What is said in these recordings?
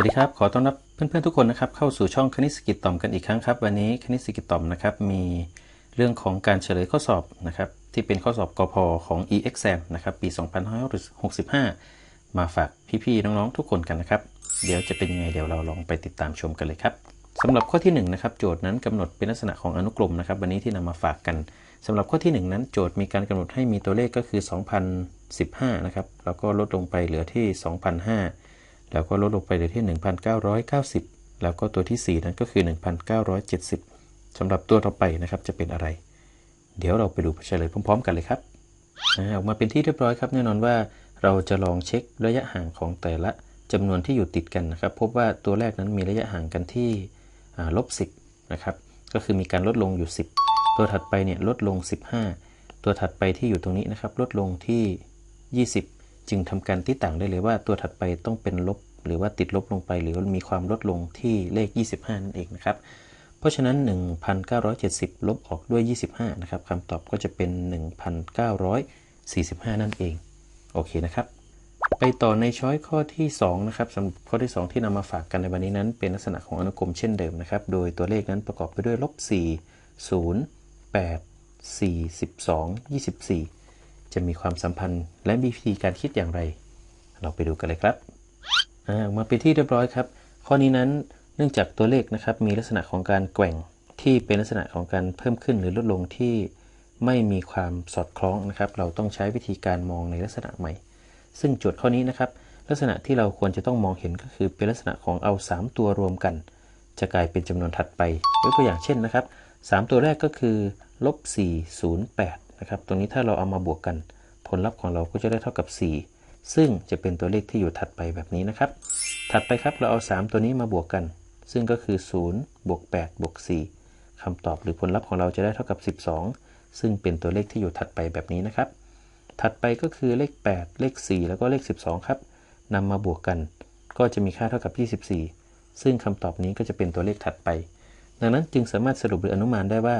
วัสดีครับ ขอต้อนรับเพื่อนๆทุกคนนะครับเข้าสู่ช่องคณิตศกิจต่อมกันอีกครั้งครับ วันนี้คณิตศกิจต่อมนะครับมีเรื่องของการเฉลยข้อสอบนะครับที่เป็นข้อสอบกพของ e-exam นะครับปี 2565 มาฝากพี่ๆน้องๆทุกคนกันนะครับ เดี๋ยวจะเป็นยังไงเดี๋ยวเราลองไปติดตามชมกันเลยครับสำหรับข้อที่1นนะครับโจทย์นั้นกำหนดเป็นลักษณะของอนุกรมนะครับวันนี้ที่นำมาฝากกันสำหรับข้อที่ 1 นั้นโจทย์มีการกำหนดให้มีตัวเลขก็คือ 2015 นะครับแล้วก็ลดลงไปเหลือที่ 2005 แล้วก็ลดลงไปเหลือที่ 1990 แล้วก็ตัวที่ 4 นั้นก็คือ 1970สำหรับตัวต่อไปนะครับจะเป็นอะไร เดี๋ยวเราไปดูเฉลยพร้อม ๆ กันเลยครับออกมาเป็นที่เรียบร้อยครับแน่นอนว่าเราจะลองเช็คระยะห่างของแต่ละจำนวนที่อยู่ติดกันนะครับ พบว่าตัวแรกนั้นมีระยะห่างกันที่ลบ10นะครับก็คือมีการลดลงอยู่ 10 ตัวถัดไปเนี่ยลดลง 15 ตัวถัดไปที่อยู่ตรงนี้นะครับ ลดลงที่ 20 จึงทำการที่ต่างได้เลยว่าตัวถัดไปต้องเป็นลบ หรือว่าติดลบลงไป หรือมีความลดลงที่เลข 25 นั่นเองนะครับ เพราะฉะนั้น 1970 ลบออกด้วย 25 นะครับคำตอบก็จะเป็น 1945 นั่นเอง โอเคนะครับ ไปต่อในช้อยข้อที่ 2 นะครับสำหรับข้อที่ 2 ที่นำมาฝากกันในวันนี้นั้น เป็นลักษณะของอนุกรมเช่นเดิมนะครับ โดยตัวเลขนั้นประกอบไปด้วยลบ4 0 8 4 12 24 จะมีความสัมพันธ์และมีวิธีการคิดอย่างไร เราไปดูกันเลยครับมาเป็นที่เรียบร้อยครับ ข้อนี้นั้นเนื่องจากตัวเลขนะครับมีลักษณะของการแกว่งที่เป็นลักษณะของการเพิ่มขึ้นหรือลดลงที่ไม่มีความสอดคล้องนะครับ เราต้องใช้วิธีการมองในลักษณะใหม่ ซึ่งโจทย์ข้อนี้นะครับ ลักษณะที่เราควรจะต้องมองเห็นก็คือเป็นลักษณะของเอา 3 ตัวรวมกัน จะกลายเป็นจำนวนถัดไปยกตัวอย่างเช่นนะครับ 3 ตัวแรกก็คือลบ4 0 8 นะครับตรงนี้ถ้าเราเอามาบวกกัน ผลลัพธ์ของเราก็จะได้เท่ากับ 4 ซึ่งจะเป็นตัวเลขที่อยู่ถัดไปแบบนี้นะครับ ถัดไปครับเราเอา 3 ตัวนี้มาบวกกัน ซึ่งก็คือ 0 บวก 8 บวก 4คำตอบหรือผลลัพธ์ของเราจะได้เท่ากับ 12 ซึ่งเป็นตัวเลขที่อยู่ถัดไปแบบนี้นะครับ ถัดไปก็คือเลข 8 เลข 4 แล้วก็เลข 12 ครับนำมาบวกกัน ก็จะมีค่าเท่ากับ 24 ซึ่งคำตอบนี้ก็จะเป็นตัวเลขถัดไป ดังนั้นจึงสามารถสรุปหรืออนุมานได้ว่า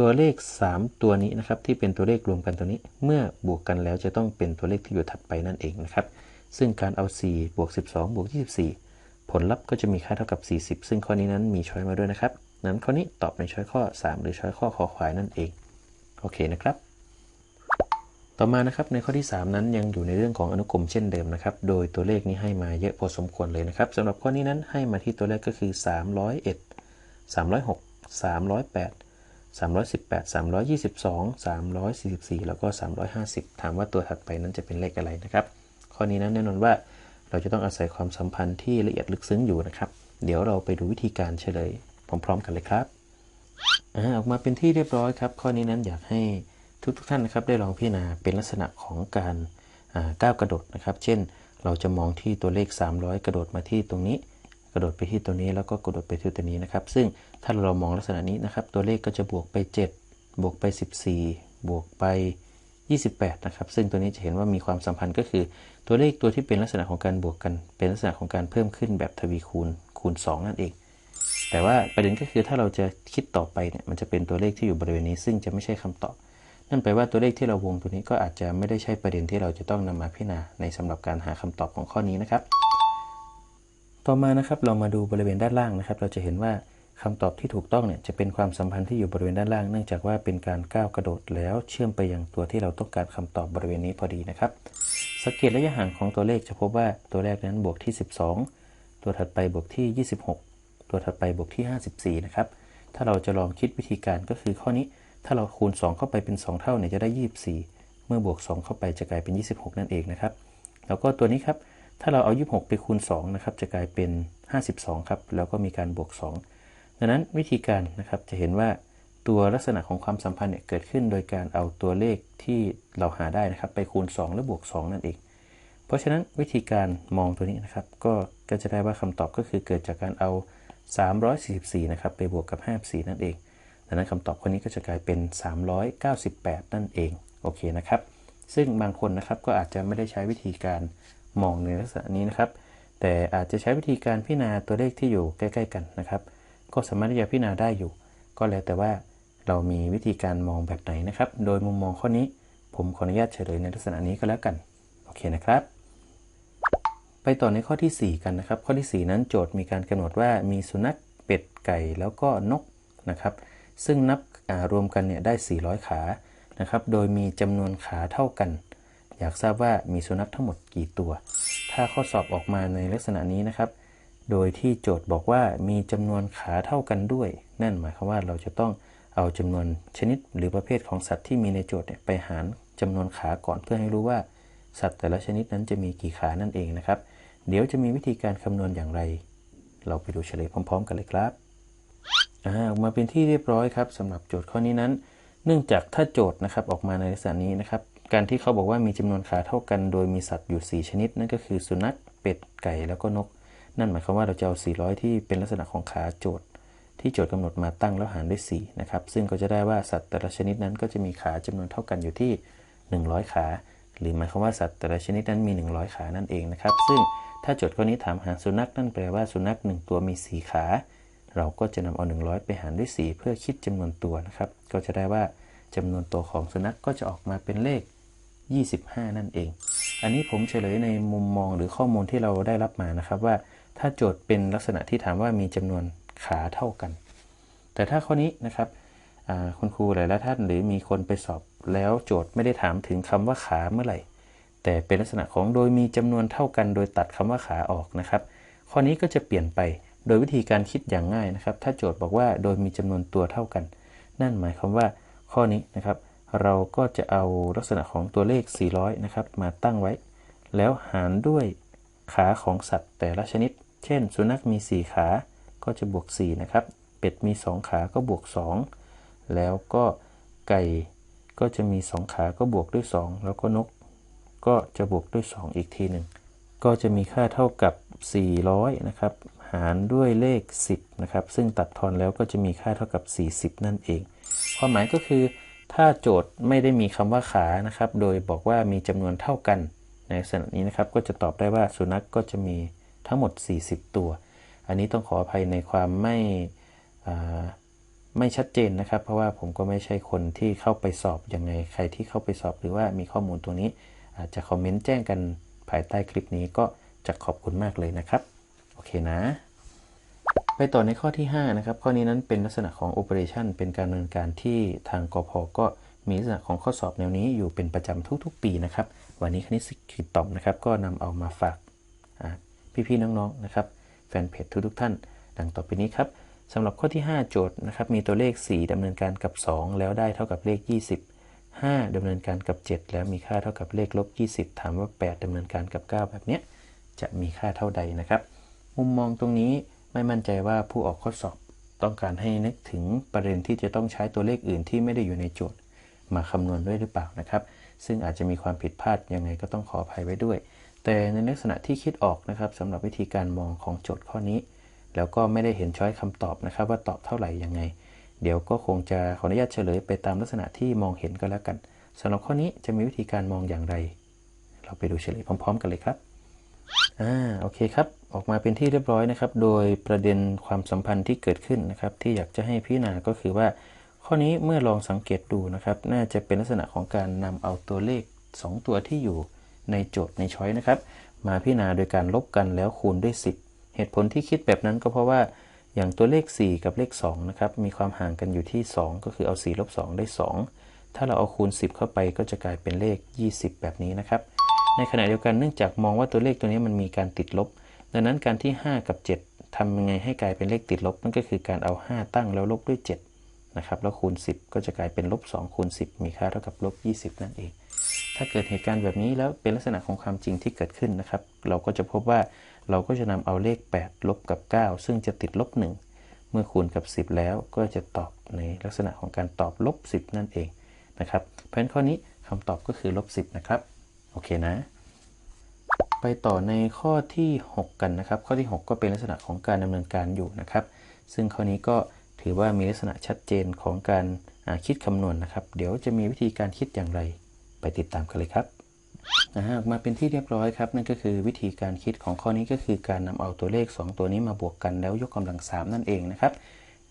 ตัวเลข 3 ตัวนี้นะครับที่เป็นตัวเลขรวมกันตัวนี้ เมื่อบวกกันแล้วจะต้องเป็นตัวเลขที่อยู่ถัดไปนั่นเองนะครับ ซึ่งการเอา 4 บวก 12 บวก 24 ผลลัพธ์ก็จะมีค่าเท่ากับ 40 ซึ่งข้อนี้นั้นมีช้อยมาด้วยนะครับ นั้นข้อนี้ตอบในช้อยข้อ 3 หรือช้อยข้อคอควายนั่นเอง โอเคนะครับ ต่อมานะครับในข้อที่ 3 นั้นยังอยู่ในเรื่องของอนุกรมเช่นเดิมนะครับ โดยตัวเลขนี้ให้มาเยอะพอสมควรเลยนะครับสำหรับข้อนี้นั้นให้มาที่ตัวเลขก็คือ 301 306 308 318 322 344 แล้วก็ 350 ถามว่าตัวถัดไปนั้นจะเป็นเลขอะไรนะครับ ข้อนี้นั้นแน่นอนว่าเราจะต้องอาศัยความสัมพันธ์ที่ละเอียดลึกซึ้งอยู่นะครับ เดี๋ยวเราไปดูวิธีการเฉลยพร้อมๆกันเลยครับอออกมาเป็นที่เรียบร้อยครับ ข้อนี้นั้นอยากให้ทุกๆทท่านนะครับได้ลองพิจารณาเป็นลักษณะของการก้าวกระโดดนะครับ เช่น เราจะมองที่ตัวเลข 300 กระโดดมาที่ตรงนี้ ระโดดไปที่ตัวนี้แล้วก็กระโดดไปที่ตัวนี้นะครับ ซึ่งถ้าเรามองลักษณะนี้นะครับ ตัวเลขก็จะบวกไป 7 บวกไป 14 บวกไป 28 นะครับ ซึ่งตัวนี้จะเห็นว่ามีความสัมพันธ์ก็คือ ตัวเลขตัวที่เป็นลักษณะของการบวกกัน เป็นลักษณะของการเพิ่มขึ้นแบบทวีคูณคูณ 2 นั่นเอง แต่ว่าประเด็นก็คือถ้าเราจะคิดต่อไปเนี่ยมันจะเป็นตัวเลขที่อยู่บริเวณนี้ ซึ่งจะไม่ใช่คำตอบนั่นแปลว่าตัวเลขที่เราวงตัวนี้ก็อาจจะไม่ได้ใช่ประเด็นที่เราจะต้องนำมาพิจารณาในสำหรับการหาคำตอบของข้อนี้นะครับ ต่อมานะครับเรามาดูบริเวณด้านล่างนะครับ เราจะเห็นว่าคำตอบที่ถูกต้องเนี่ยจะเป็นความสัมพันธ์ที่อยู่บริเวณด้านล่าง เนื่องจากว่าเป็นการก้าวกระโดดแล้วเชื่อมไปยังตัวที่เราต้องการคำตอบบริเวณนี้พอดีนะครับ สังเกตระยะห่างของตัวเลขจะพบว่าตัวแรกนั้นบวกที่ 12 ตัวถัดไปบวกที่ 26 ตัวถัดไปบวกที่ 54 นะครับ ถ้าเราจะลองคิดวิธีการก็คือข้อนี้ ถ้าเราคูณ 2 เข้าไปเป็น 2 เท่าเนี่ยจะได้ 24 เมื่อบวก 2 เข้าไปจะกลายเป็น 26 นั่นเองนะครับ แล้วก็ตัวนี้ครับ ถ้าเราเอา 26 ไปคูณ 2 นะครับ จะกลายเป็น 52 ครับ แล้วก็มีการบวก 2 ดังนั้นวิธีการนะครับจะเห็นว่าตัวลักษณะของความสัมพันธ์เนี่ยเกิดขึ้นโดยการเอาตัวเลขที่เราหาได้นะครับ ไปคูณ 2 และบวก 2 นั่นเอง เพราะฉะนั้นวิธีการมองตัวนี้นะครับ ก็ก็จะได้ว่าคำตอบก็คือเกิดจากการเอา 344 นะครับ ไปบวกกับ 54 นั่นเอง ดังนั้นคำตอบข้อนี้ก็จะกลายเป็น 398 นั่นเอง โอเคนะครับ ซึ่งบางคนนะครับก็อาจจะไม่ได้ใช้วิธีการ มองในลักษณะนี้นะครับ แต่อาจจะใช้วิธีการพิจารณาตัวเลขที่อยู่ใกล้ ๆ กันนะครับ ก็สามารถที่จะพิจารณาได้อยู่ ก็แล้วแต่ว่าเรามีวิธีการมองแบบไหนนะครับ โดยมุมมองข้อนี้ ผมขออนุญาตเฉลยในลักษณะนี้ก็แล้วกัน โอเคนะครับ ไปต่อในข้อที่ 4 กันนะครับ ข้อที่ 4 นั้นโจทย์มีการกำหนดว่ามีสุนัขเป็ดไก่แล้วก็นกนะครับ ซึ่งนับรวมกันเนี่ยได้ 400 ขานะครับ โดยมีจำนวนขาเท่ากัน อยากทราบว่ามีสุนัขทั้งหมดกี่ตัว ถ้าข้อสอบออกมาในลักษณะนี้นะครับ โดยที่โจทย์บอกว่ามีจำนวนขาเท่ากันด้วย นั่นหมายความว่าเราจะต้องเอาจำนวนชนิดหรือประเภทของสัตว์ที่มีในโจทย์เนี่ยไปหารจำนวนขาก่อนเพื่อให้รู้ว่า สัตว์แต่ละชนิดนั้นจะมีกี่ขานั่นเองนะครับ เดี๋ยวจะมีวิธีการคำนวณอย่างไร เราไปดูเฉลยพร้อม ๆ กันเลยครับออกมาเป็นที่เรียบร้อยครับสำหรับโจทย์ข้อนี้นั้น เนื่องจากถ้าโจทย์นะครับออกมาในลักษณะนี้นะครับ การที่เขาบอกว่ามีจำนวนขาเท่ากัน โดยมีสัตว์อยู่ 4 ชนิด นั่นก็คือสุนัขเป็ดไก่แล้วก็นก นั่นหมายความว่าเราจะเอา 400 ที่เป็นลักษณะของขาโจทย์ ที่โจทย์กำหนดมาตั้งแล้วหารด้วย4นะครับซึ่งก็จะได้ว่าสัตว์แต่ละชนิดนั้นก็จะมีขาจำนวนเท่ากันอยู่ที่ 100 ขา หรือหมายความว่าสัตว์แต่ละชนิดนั้นมี 100 ขานั่นเองนะครับซึ่งถ้าโจทย์ข้อนี้ถามหาสุนัขนั่นแปลว่าสุนัข 1 ตัวมี 4 ขา เราก็จะนำเอา 100 ไปหารด้วย4เพื่อคิดจำนวนตัวนะครับก็จะได้ว่าจำนวนตัวของสุนัขกก็จะออกมาเป็นเลข 25 นั่นเอง อันนี้ผมเฉลยในมุมมองหรือข้อมูลที่เราได้รับมานะครับว่าถ้าโจทย์เป็นลักษณะที่ถามว่ามีจำนวนขาเท่ากัน แต่ถ้าข้อนี้นะครับคุณครูหลายๆท่านหรือมีคนไปสอบแล้วโจทย์ไม่ได้ถามถึงคำว่าขาเมื่อไหร่ แต่เป็นลักษณะของโดยมีจำนวนเท่ากัน โดยตัดคำว่าขาออกนะครับ ข้อนี้ก็จะเปลี่ยนไปโดยวิธีการคิดอย่างง่ายนะครับ ถ้าโจทย์บอกว่าโดยมีจำนวนตัวเท่ากัน นั่นหมายความว่าข้อนี้นะครับ เราก็จะเอาลักษณะของตัวเลข 400 นะครับ มาตั้งไว้ แล้วหารด้วยขาของสัตว์แต่ละชนิด เช่น สุนัขมี 4 ขา ก็จะบวก 4 นะครับ เป็ดมี 2 ขา ก็บวก 2 แล้วก็ไก่ก็จะมี 2 ขา ก็บวกด้วย 2 แล้วก็นก ก็จะบวกด้วย 2 อีกทีหนึ่ง ก็จะมีค่าเท่ากับ 400 นะครับ หารด้วยเลข 10 นะครับ ซึ่งตัดทอนแล้วก็จะมีค่าเท่ากับ 40 นั่นเอง ความหมายก็คือ ถ้าโจทย์ไม่ได้มีคำว่าขานะครับ โดยบอกว่ามีจำนวนเท่ากัน ในลักษณะนี้นะครับ ก็จะตอบได้ว่าสุนัขกก็จะมีทั้งหมด 40 ตัว อันนี้ต้องขออภัยในความไม่ไม่ชัดเจนนะครับ เพราะว่าผมก็ไม่ใช่คนที่เข้าไปสอบยังไง ใครที่เข้าไปสอบหรือว่ามีข้อมูลตรงนี้ อาจจะคอมเมนต์แจ้งกันภายใต้คลิปนี้ก็จะขอบคุณมากเลยนะครับ โอเคนะ ไปต่อในข้อที่ 5 นะครับ ข้อนี้นั้นเป็นลักษณะของ operation เป็นการดำเนินการที่ทางกพก็มีลักษณะของข้อสอบแนวนี้อยู่เป็นประจำทุกๆ ปีนะครับ วันนี้คณิตคิดตอบนะครับ ก็นำเอามาฝากพี่ๆน้องๆนะครับแฟนเพจทุกๆท่าน ดังต่อไปนี้ครับสำหรับข้อที่ 5 โจทย์นะครับ มีตัวเลข 4ดำเนินการกับ 2 แล้วได้เท่ากับเลข 20 5ดำเนินการกับ 7 แล้วมีค่าเท่ากับเลขลบ20 ถามว่า 8ดำเนินการกับ 9 แบบนี้จะมีค่าเท่าใดนะครับ มุมมองตรงนี้ ไม่มั่นใจว่าผู้ออกข้อสอบต้องการให้นึกถึงประเด็นที่จะต้องใช้ตัวเลขอื่นที่ไม่ได้อยู่ในโจทย์ มาคำนวณด้วยหรือเปล่านะครับ ซึ่งอาจจะมีความผิดพลาดยังไงก็ต้องขออภัยไว้ด้วย แต่ในลักษณะที่คิดออกนะครับสำหรับวิธีการมองของโจทย์ข้อนี้ แล้วก็ไม่ได้เห็นช้อยคำตอบนะครับ ว่าตอบเท่าไหร่ยังไง เดี๋ยวก็คงจะขออนุญาตเฉลยไปตามลักษณะที่มองเห็นก็แล้วกันสำหรับข้อนี้จะมีวิธีการมองอย่างไร เราไปดูเฉลยพร้อม ๆ กันเลยครับ อ่าโอเคครับออกมาเป็นที่เรียบร้อยนะครับ โดยประเด็นความสัมพันธ์ที่เกิดขึ้นนะครับ ที่อยากจะให้พิจารณาก็คือว่า ข้อนี้เมื่อลองสังเกตดูนะครับ น่าจะเป็นลักษณะของการนำเอาตัวเลข 2 ตัวที่อยู่ในโจทย์ในช้อยนะครับ มาพิจารณาโดยการลบกันแล้วคูณด้วย 10 เหตุผลที่คิดแบบนั้นก็เพราะว่าอย่างตัวเลข 4 กับเลข2นะครับมีความห่างกันอยู่ที่ 2 ก็คือเอา4ลบ2ได้ 2 ถ้าเราเอาคูณ 10 เข้าไปก็จะกลายเป็นเลข 20 แบบนี้นะครับ ในขณะเดียวกันเนื่องจากมองว่าตัวเลขตัวนี้มันมีการติดลบ ดังนั้นการที่ 5 กับ 7ทำยังไงให้กลายเป็นเลขติดลบนั่นก็คือการเอา 5 ตั้งแล้วลบด้วย7นะครับแล้วคูณ 10 ก็จะกลายเป็นลบ2คูณ10 มีค่าเท่ากับลบ20 นั่นเอง ถ้าเกิดเหตุการณ์แบบนี้แล้วเป็นลักษณะของความจริงที่เกิดขึ้นนะครับ เราก็จะพบว่าเราก็จะนำเอาเลข 8 ลบกับ 9 ซึ่งจะติดลบ 1 เมื่อคูณกับ 10 แล้วก็จะตอบในลักษณะของการตอบลบ 10 นั่นเองนะครับเพราะฉะนั้นข้อนี้คำตอบก็คือลบ 10 นะครับ โอเคนะ ไปต่อในข้อที่ 6 กันนะครับ ข้อที่ 6 ก็เป็นลักษณะของการดำเนินการอยู่นะครับ ซึ่งข้อนี้ก็ถือว่ามีลักษณะชัดเจนของการคิดคำนวณนนะครับ เดี๋ยวจะมีวิธีการคิดอย่างไร ไปติดตามกันเลยครับนะฮะมาเป็นที่เรียบร้อยครับ นั่นก็คือวิธีการคิดของข้อนี้ก็คือการนำเอาตัวเลข 2 ตัวนี้มาบวกกันแล้วยกกำลัง 3 นั่นเองนะครับ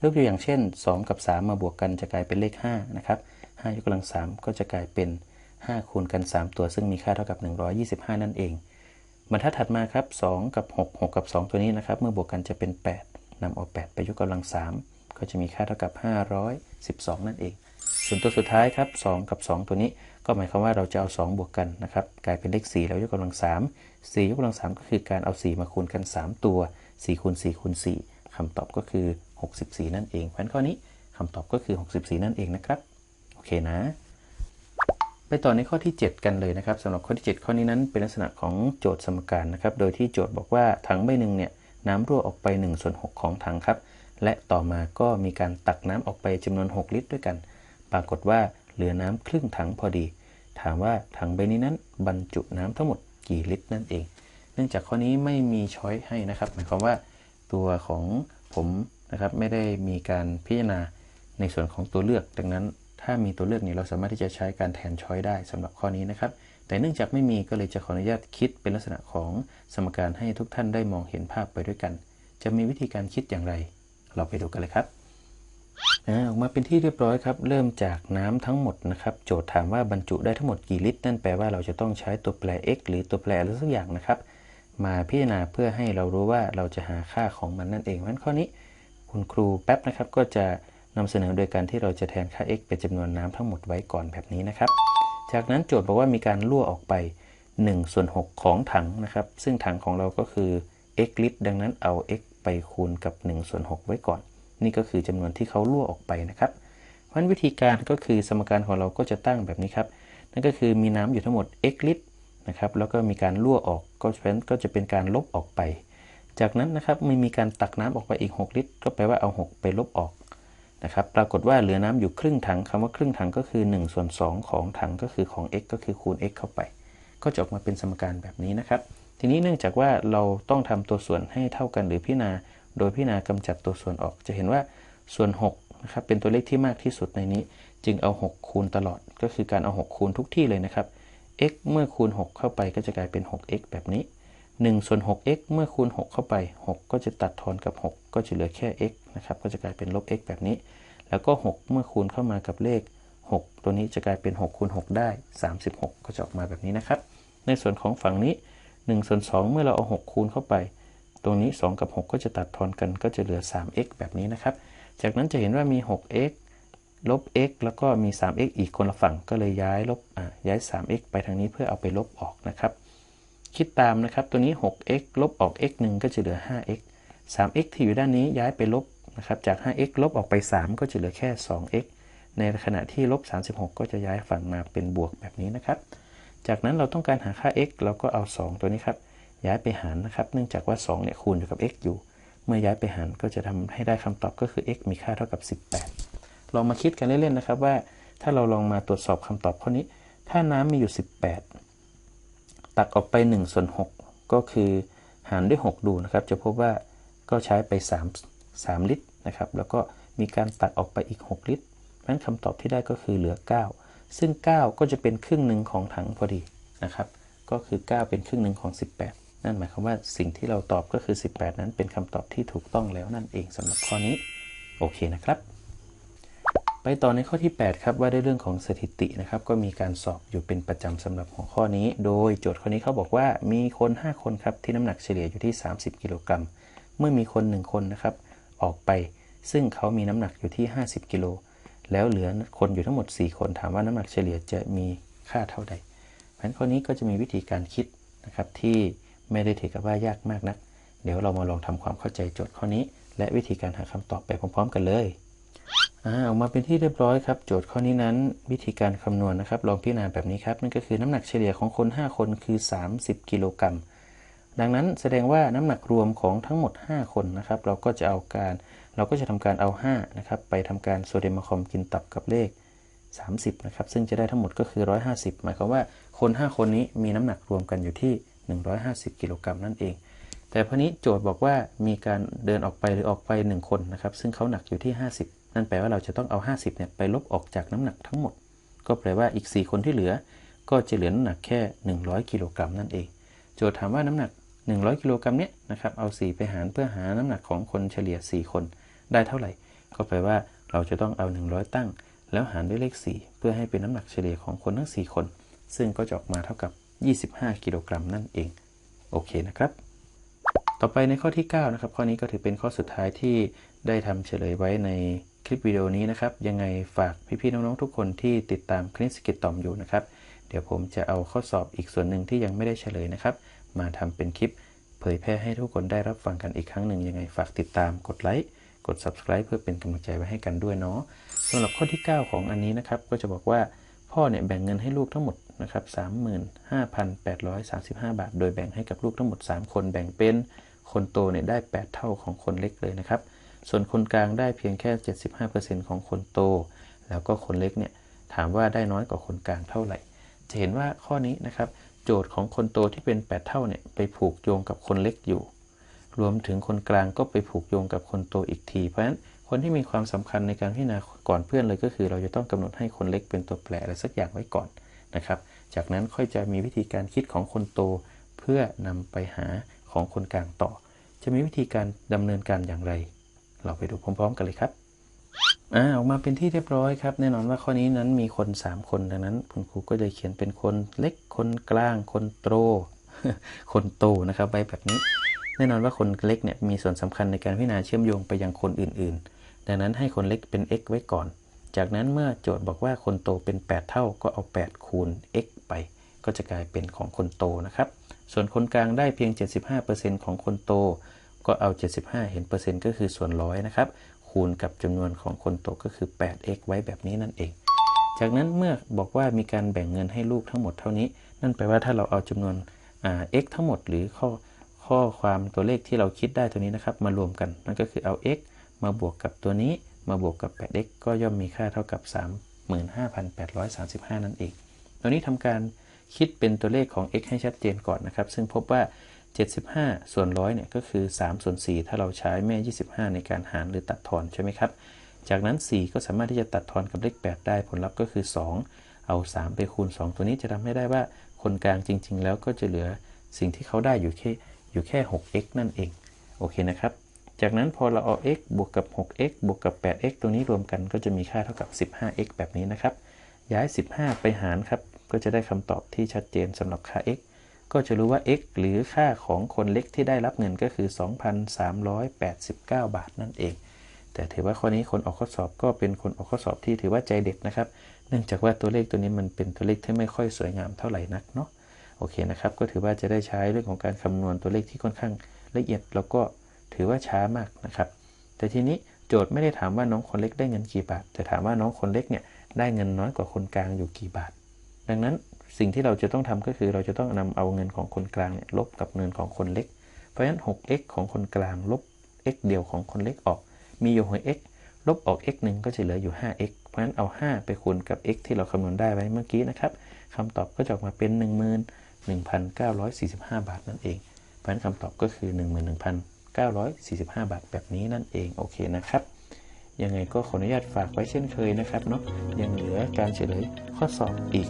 ยกตัวอย่างเช่น 2 กับ 3 มาบวกกันจะกลายเป็นเลข5นะครับ5ยกกำลัง 3 ก็จะกลายเป็น 5 คูณกัน 3 ตัวซึ่งมีค่าเท่ากับ 125 นั่นเอง บรรทัดถัดมาครับ 2 กับ 6 6 กับ 2 ตัวนี้นะครับ เมื่อบวกกันจะเป็น 8 นำเอา 8 ไปยกกำลัง 3 ก็จะมีค่าเท่ากับ 512 นั่นเอง ส่วนตัวสุดท้ายครับ 2 กับ 2 ตัวนี้ ก็หมายความว่าเราจะเอา 2 บวกกันนะครับ กลายเป็นเลข 4 แล้วยกกำลัง 3 4 ยกกำลัง 3 ก็คือการเอา 4 มาคูณกัน 3 ตัว 4 คูณ 4 คูณ 4คำตอบก็คือ 64 นั่นเองเพราะฉะนั้นข้อนี้คำตอบก็คือ 64 นั่นเองนะครับ โอเคนะ ไปต่อในข้อที่ 7 กันเลยนะครับสำหรับข้อที่ 7 ข้อนี้นั้นเป็นลักษณะของโจทย์สมการนะครับ โดยที่โจทย์บอกว่าถังใบหนึ่งเนี่ยน้ำรั่วออกไป1ส่วน6ของถังครับ และต่อมาก็มีการตักน้ำออกไปจำนวน 6 ลิตรด้วยกัน ปรากฏว่าเหลือน้ำครึ่งถังพอดี ถามว่าถังใบนี้นั้นบรรจุน้ำทั้งหมดกี่ลิตรนั่นเอง เนื่องจากข้อนี้ไม่มีช้อยให้นะครับ หมายความว่าตัวของผมนะครับไม่ได้มีการพิจารณาในส่วนของตัวเลือกดังนั้น ถ้ามีตัวเลือกเนี่ยเราสามารถที่จะใช้การแทนช้อยได้สำหรับข้อนี้นะครับ แต่เนื่องจากไม่มีก็เลยจะขออนุญาตคิดเป็นลักษณะของสมการให้ทุกท่านได้มองเห็นภาพไปด้วยกัน จะมีวิธีการคิดอย่างไร เราไปดูกันเลยครับออกมาเป็นที่เรียบร้อยครับ เริ่มจากน้ำทั้งหมดนะครับ โจทย์ถามว่าบรรจุได้ทั้งหมดกี่ลิตร นั่นแปลว่าเราจะต้องใช้ตัวแปร x หรือตัวแปรอะไรสักอย่างนะครับ มาพิจารณาเพื่อให้เรารู้ว่าเราจะหาค่าของมันนั่นเองเพราะฉะนั้นข้อนี้ คุณครูแป๊บนะครับก็จะ นำเสนอโดยการที่เราจะแทนค่า x เป็นจำนวนน้ำทั้งหมดไว้ก่อนแบบนี้นะครับ จากนั้นโจทย์บอกว่ามีการรั่วออกไป1ส่วน6ของถังนะครับ ซึ่งถังของเราก็คือ x ลิตรดังนั้นเอา x ไปคูณกับ1ส่วน6ไว้ก่อน นี่ก็คือจำนวนที่เขารั่วออกไปนะครับเพราะวิธีการก็คือสมการของเราก็จะตั้งแบบนี้ครับนั่นก็คือมีน้ำอยู่ทั้งหมด x ลิตรนะครับแล้วก็มีการรั่วออกก็เป็นก็จะเป็นการลบออกไป จากนั้นนะครับไม่มีการตักน้ำออกไปอีก 6 ลิตร ก็แปลว่าเอา 6 ไปลบออก นะครับปรากฏว่าเหลือน้ำอยู่ครึ่งถังคำว่าครึ่งถังก็คือ1ส่วน2ของถังก็คือของ x ก็คือคูณ x เข้าไป ก็จะออกมาเป็นสมการแบบนี้นะครับ ทีนี้เนื่องจากว่าเราต้องทำตัวส่วนให้เท่ากันหรือพิจารณา โดยพิจารณากำจัดตัวส่วนออก จะเห็นว่าส่วน6นะครับเป็นตัวเลขที่มากที่สุดในนี้ จึงเอา 6 คูณตลอด ก็คือการเอา 6 คูณทุกที่เลยนะครับ x เมื่อคูณ 6 เข้าไปก็จะกลายเป็น 6x แบบนี้ 1ส่วน 6x เมื่อคูณ 6 เข้าไป 6 ก็จะตัดทอนกับ 6 ก็จะเหลือแค่ x นะครับ ก็จะกลายเป็นลบ x แบบนี้ แล้วก็ 6 เมื่อคูณเข้ามากับเลข 6 ตัวนี้จะกลายเป็น 6 คูณ 6 ได้ 36 ก็จะออกมาแบบนี้นะครับ ในส่วนของฝั่งนี้1ส่วน2เมื่อเราเอา 6 คูณเข้าไป ตรงนี้ 2 กับ 6 ก็จะตัดทอนกัน ก็จะเหลือ 3x แบบนี้นะครับ จากนั้นจะเห็นว่ามี 6x ลบ x แล้วก็มี 3x อีกคนละฝั่ง ก็เลยย้ายลบอ่าย้าย 3x ไปทางนี้เพื่อเอาไปลบออกนะครับ คิดตามนะครับตัวนี้ 6x ลบออก x 1ก็จะเหลือ 5x 3x ที่อยู่ด้านนี้ย้ายไปลบนะครับจาก 5x ลบออกไป 3 ก็จะเหลือแค่ 2x ในขณะที่ลบ 36 ก็จะย้ายฝั่งมาเป็นบวกแบบนี้นะครับ จากนั้นเราต้องการหาค่า x เราก็เอา 2 ตัวนี้ครับ ย้ายไปหารนะครับ เนื่องจากว่า 2 เนี่ยคูณอยู่กับ x อยู่ เมื่อย้ายไปหารก็จะทำให้ได้คำตอบก็คือ x มีค่าเท่ากับ 18 ลองมาคิดกันเล่นๆนะครับว่า ถ้าเราลองมาตรวจสอบคำตอบข้อนี้ ถ้าน้ำมีอยู่ 18 ตักออกไป1ส่วน6ก็คือหารด้วย 6 ดูนะครับ จะพบว่าก็ใช้ไป 3 3 ลิตรนะครับ แล้วก็มีการตักออกไปอีก 6 ลิตรนั้นคำตอบที่ได้ก็คือเหลือ 9 ซึ่ง 9 ก็จะเป็นครึ่งหนึ่งของถังพอดีนะครับ ก็คือ 9 เป็นครึ่งหนึ่งของ 18 นั่นหมายความว่าสิ่งที่เราตอบก็คือ 18 นั้นเป็นคำตอบที่ถูกต้องแล้วนั่นเองสำหรับข้อนี้ โอเคนะครับ ไปต่อในข้อที่ 8 ครับว่าด้เรื่องของสถิตินะครับก็มีการสอบอยู่เป็นประจำสำหรับหัวข้อนี้ โดยโจทย์ข้อนี้เขาบอกว่ามีคน 5 คนครับที่น้ำหนักเฉลี่ยอยู่ที่ 30 กิโลกรัม เมื่อมีคน 1 คนนะครับออกไป ซึ่งเขามีน้ำหนักอยู่ที่ 50 กิโล แล้วเหลือคนอยู่ทั้งหมด 4 คนถามว่าน้ำหนักเฉลี่ยจะมีค่าเท่าใดเพราะฉะนั้นข้อนี้ก็จะมีวิธีการคิดนะครับที่ไม่ได้ถือกับว่ายากมากนัก เดี๋ยวเรามาลองทำความเข้าใจโจทย์ข้อนี้ และวิธีการหาคำตอบไปพร้อม ๆ กันเลย ออกมาเป็นที่เรียบร้อยครับ โจทย์ข้อนี้นั้น วิธีการคำนวณนะครับ ลองพิจารณาแบบนี้ครับ นั่นก็คือน้ำหนักเฉลี่ยของคน 5 คนคือ 30 กิโลกรัม ดังนั้นแสดงว่าน้ำหนักรวมของทั้งหมด 5 คนนะครับ เราก็จะเอาการ เราก็จะทำการเอา5นะครับ ไปทำการโซเดียมคอมกินตับกับเลข 30 นะครับ ซึ่งจะได้ทั้งหมดก็คือ 150 หมายความว่าคน 5 คนนี้มีน้ำหนักรวมกันอยู่ที่ 150 กิโลกรัมนั่นเอง แต่พอนี้โจทย์บอกว่ามีการเดินออกไปหรือออกไป 1 คนนะครับ ซึ่งเขาหนักอยู่ที่ 50 นั่นแปลว่าเราจะต้องเอา 50เนี่ยไปลบออกจากน้ำหนักทั้งหมด ก็แปลว่าอีก 4 คนที่เหลือ ก็จะเหลือน้ำหนักแค่ 100 กิโลกรัมนั่นเอง โจทย์ถามว่าน้ำหนัก 100 กิโลกรัมเนี้ยนะครับเอา 4 ไปหารเพื่อหาน้ำหนักของคนเฉลี่ย 4 คนได้เท่าไหร่ ก็แปลว่าเราจะต้องเอา 100 ตั้ง แล้วหารด้วยเลข 4 เพื่อให้เป็นน้ำหนักเฉลี่ยของคนทั้ง 4 คน ซึ่งก็จะออกมาเท่ากับ 25 กิโลกรัมนั่นเอง โอเคนะครับต่อไปในข้อที่ 9 นะครับ ข้อนี้ก็ถือเป็นข้อสุดท้ายที่ได้ทำเฉลยไว้ใน คลิปวิดีโอนี้นะครับ ยังไงฝากพี่ๆน้องๆทุกคนที่ติดตามคณิตสกิตตอมอยู่นะครับ เดี๋ยวผมจะเอาข้อสอบอีกส่วนหนึ่งที่ยังไม่ได้เฉลยนะครับ มาทำเป็นคลิปเผยแพร่ให้ทุกคนได้รับฟังกันอีกครั้งหนึ่งยังไงฝากติดตามกดไลค์กด subscribe เพื่อเป็นกำลังใจไว้ให้กันด้วยเนาะสำหรับข้อที่ 9 ของอันนี้นะครับ ก็จะบอกว่าพ่อเนี่ยแบ่งเงินให้ลูกทั้งหมดนะครับ35,835 บาท โดยแบ่งให้กับลูกทั้งหมด 3 คนแบ่งเป็นคนโตเนี่ยได้ 8 เท่าของคนเล็กเลยนะครับ ส่วนคนกลางได้เพียงแค่ 75%ของคนโต แล้วก็คนเล็กเนี่ยถามว่าได้น้อยกว่าคนกลางเท่าไหร่ จะเห็นว่าข้อนี้นะครับ โจทย์ของคนโตที่เป็น 8 เท่าเนี่ยไปผูกโยงกับคนเล็กอยู่ รวมถึงคนกลางก็ไปผูกโยงกับคนโตอีกที เพราะฉะนั้นคนที่มีความสำคัญในการพิจารณาก่อนเพื่อนเลยก็คือ เราจะต้องกำหนดให้คนเล็กเป็นตัวแปรอะไรสักอย่างไว้ก่อนนะครับ จากนั้นค่อยจะมีวิธีการคิดของคนโต เพื่อนำไปหาของคนกลางต่อ จะมีวิธีการดำเนินการอย่างไร เราไปดูพร้อมๆ กันเลยครับอ่าออกมาเป็นที่เรียบร้อยครับ แน่นอนว่าข้อนี้นั้นมีคน 3 คนดังนั้น คุณครูก็จะเขียนเป็นคนเล็กคนกลาง คนโตคนโตนะครับไว้แบบนี้ แน่นอนว่าคนเล็กเนี่ยมีส่วนสำคัญในการพิจารณาเชื่อมโยงไปยังคนอื่นๆ ดังนั้นให้คนเล็กเป็น x ไว้ก่อน จากนั้นเมื่อโจทย์บอกว่าคนโตเป็น 8 เท่าก็เอา 8 คูณ x ไป ก็จะกลายเป็นของคนโตนะครับ ส่วนคนกลางได้เพียง 75%ของคนโต ก็เอา 75 เห็นเปอร์เซ็นต์ก็คือส่วนร้อยนะครับ คูณกับจำนวนของคนโตก็คือ 8x ไว้แบบนี้นั่นเอง จากนั้นเมื่อบอกว่ามีการแบ่งเงินให้ลูกทั้งหมดเท่านี้ นั่นแปลว่าถ้าเราเอาจำนวน x ทั้งหมดหรือข้อข้อความตัวเลขที่เราคิดได้ตัวนี้นะครับ มารวมกัน นั่นก็คือเอา x มาบวกกับตัวนี้ มาบวกกับ 8x ก็ย่อมมีค่าเท่ากับ 35,835 นั่นเอง ตัวนี้ทำการคิดเป็นตัวเลขของ x ให้ชัดเจนก่อนนะครับ ซึ่งพบว่า 75 ส่วนร้อยเนี่ยก็คือ3ส่วน4ถ้าเราใช้แม่ 25 ในการหารหรือตัดทอนใช่ไหมครับ จากนั้น 4 ก็สามารถที่จะตัดทอนกับเลข 8 ได้ผลลัพธ์ก็คือ 2 เอา 3 ไปคูณ 2 ตัวนี้จะทำให้ได้ว่าคนกลางจริง ๆ แล้วก็จะเหลือสิ่งที่เขาได้อยู่แค่อยู่แค่ 6x นั่นเอง โอเคนะครับ จากนั้นพอเราเอา x บวกกับ 6x บวกกับ 8x ตัวนี้รวมกันก็จะมีค่าเท่ากับ 15x แบบนี้นะครับ ย้าย 15 ไปหารครับ ก็จะได้คำตอบที่ชัดเจนสำหรับค่า x ก็จะรู้ว่า x หรือค่าของคนเล็กที่ได้รับเงินก็คือ 2,389 บาทนั่นเอง แต่ถือว่าข้อนี้คนออกข้อสอบก็เป็นคนออกข้อสอบที่ถือว่าใจเด็ดนะครับ เนื่องจากว่าตัวเลขตัวนี้มันเป็นตัวเลขที่ไม่ค่อยสวยงามเท่าไหร่นักเนาะ โอเคนะครับ ก็ถือว่าจะได้ใช้เรื่องของการคำนวณตัวเลขที่ค่อนข้างละเอียด แล้วก็ถือว่าช้ามากนะครับ แต่ทีนี้โจทย์ไม่ได้ถามว่าน้องคนเล็กได้เงินกี่บาท แต่ถามว่าน้องคนเล็กเนี่ยได้เงินน้อยกว่าคนกลางอยู่กี่บาท ดังนั้น สิ่งที่เราจะต้องทำก็คือเราจะต้องนำเอาเงินของคนกลางเนี่ยลบกับเงินของคนเล็ก เพราะฉะนั้น 6x ของคนกลางลบ x เดียวของคนเล็กออก มีอยู่ 6x ลบออก x หนึ่งก็จะเหลืออยู่ 5x เพราะฉะนั้นเอา 5 ไปคูณกับ x ที่เราคำนวณได้ไว้เมื่อกี้นะครับคำตอบก็จะออกมาเป็น 11,945 บาทนั่นเอง เพราะฉะนั้นคำตอบก็คือ 11,945 บาทแบบนี้นั่นเอง โอเคนะครับ ยังไงก็ขออนุญาตฝากไว้เช่นเคยนะครับเนาะ ยังเหลือการเฉลยข้อสอบอีก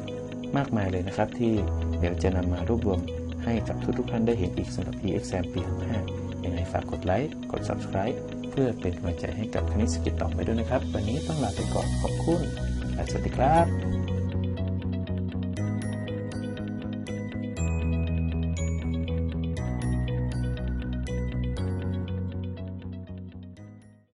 มากมายเลยนะครับ ที่เดี๋ยวจะนำมารวบรวมให้กับทุกๆท่านได้เห็นอีกสำหรับ e-exam ปี65ยังไงฝากกดไลค์ กด subscribe เพื่อเป็นกำลังใจให้กับคณิตสกิจต่อไปด้วยนะครับ วันนี้ต้องลาไปก่อนขอบคุณและสวัสดีครับ